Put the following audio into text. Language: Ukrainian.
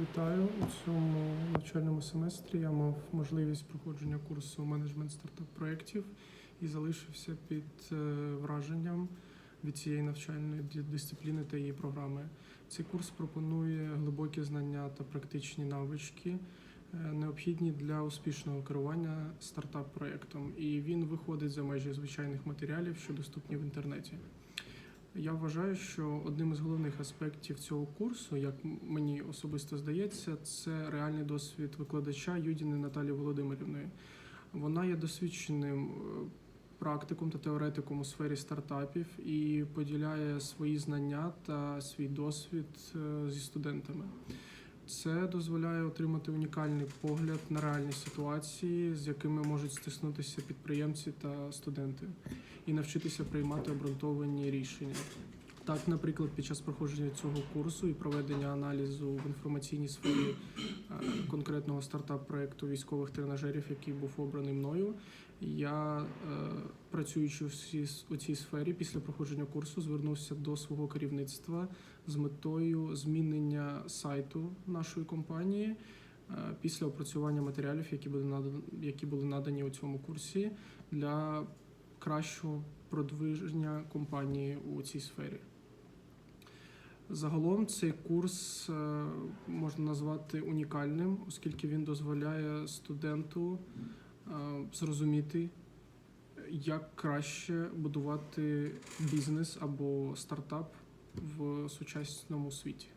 Вітаю у цьому навчальному семестрі. Я мав можливість проходження курсу менеджмент стартап проєктів і залишився під е, враженням від цієї навчальної дисципліни та її програми. Цей курс пропонує глибокі знання та практичні навички, е, необхідні для успішного керування стартап-проєктом. І він виходить за межі звичайних матеріалів, що доступні в інтернеті. Я вважаю, що одним із головних аспектів цього курсу, як мені особисто здається, це реальний досвід викладача Юдіни Наталі Володимирівної. Вона є досвідченим е, практиком та теоретиком у сфері стартапів і поділяє свої знання та свій досвід е, зі студентами. Це дозволяє отримати унікальний погляд на реальні ситуації, з якими можуть стиснутися підприємці та студенти, і навчитися приймати обґрунтовані рішення. Так, наприклад, під час проходження цього курсу і проведення аналізу в інформаційній сфері е, конкретного стартап-проекту військових тренажерів, який був обраний мною, я, е, працюючи у цій сфері, після проходження курсу звернувся до свого керівництва з метою змінення сайту нашої компанії е, після опрацювання матеріалів, які були надані, які були надані у цьому курсі для кращого продвиження компанії у цій сфері. Загалом цей курс е, можна назвати унікальним, оскільки він дозволяє студенту е, зрозуміти, як краще будувати бізнес або стартап в сучасному світі.